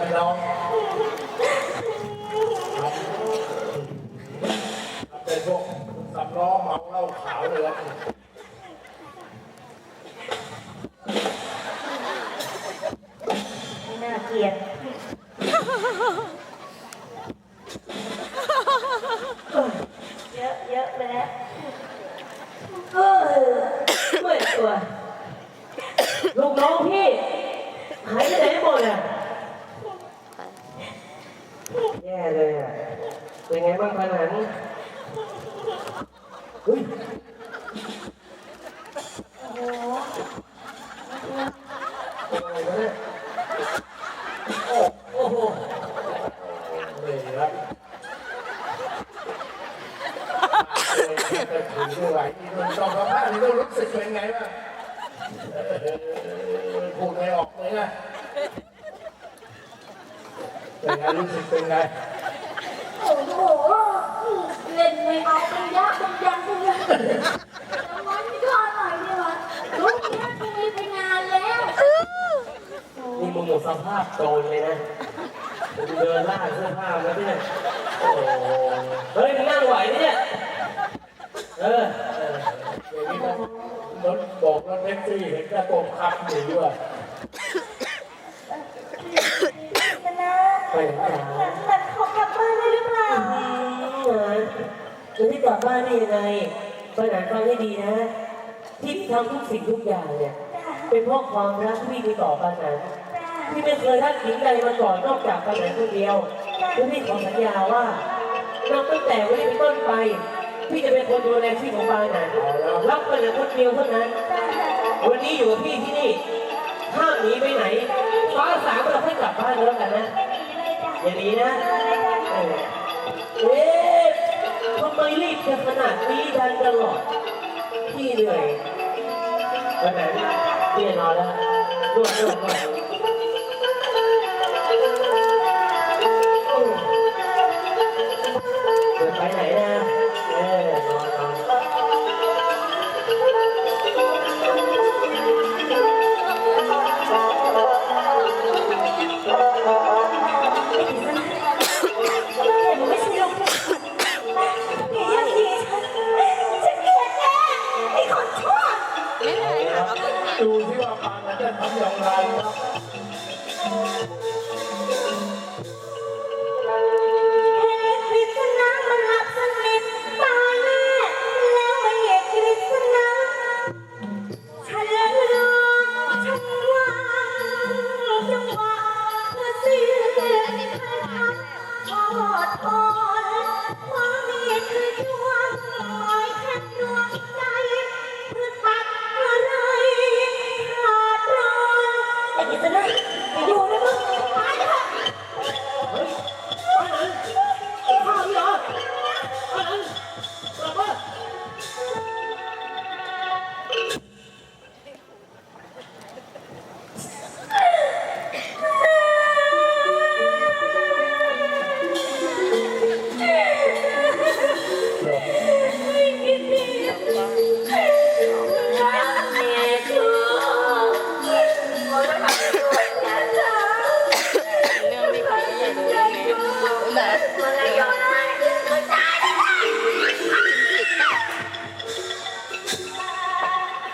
ครับพี่น้องเป็นพวกสำล้อเมาเหล้าขาวเลยครับไม่น่าเกลียดเยอะเยอะเลยนะเออเมื่อยตัวลูกน้องพี่หายไปไหนหมดอะ แย่เลยอะ เป็นไงบ้างพันหันเฮ้ยโอ้โหเป็นอะไรวะเนี่ยโอ้โหนี่ครับแต่ถึงไม่ไหวอีกคนสองสามท่านนี่ก็รู้สึกเป็นไงบ้างเออพูดไม่ออกเลยนะ เป็นไงรู้สึกเป็นไงโอ้โหเล่นไม่เอาเป็นยักษ์เป็นยักษ์เป็นยักษ์แต่วันนี้ก็อร่อยดีวะลูกนี้กูมีไปงานแล้วนี่มึงหมดสภาพโจรเลยนะมึงเดินล่าเสื้อผ้ามาเนี่ยโอ้โหเฮ้ยมึงนั่งไหวเนี่ยเอออย่างนี้นะรถบอกรถแท็กซี่เห็นกระโปรงขับหนีด้วยกันนะ ไปไหนจ้าแต่ขอกลับบ้านได้หรือเปล่าจะที่กลับบ้านได้ยังไงไปไหนฟังให้ดีนะ ที่ทำทุกสิ่งทุกอย่างเนี่ยเป็นเพราะความรักที่พี่มีต่อปานันพี่ไม่เคยทักทิ้งใดมาก่อนนอกจากปานันคนเดียวและพี่ขอสัญญาว่านับตั้งแต่วันนี้เป็นต้นไป พี่จะเป็นคนดูแลชีวิตของปานันรักปานันคนเดียวเท่านั้นวันนี้อยู่กับพี่ที่นี่ห้ามหนีไปไหน ฟ้าสามเราให้กลับบ้านแล้วกันนะ อย่างนี้นะเอ๊ะทำไมรีบกันขนาดนี้ดันตลอดพี่เหนื่อยวันไหนพี่นอนแล้วนวดนวดนวด Karena.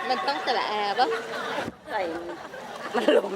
มันต้องแต่ละแอร์ป่ะใส่มันลง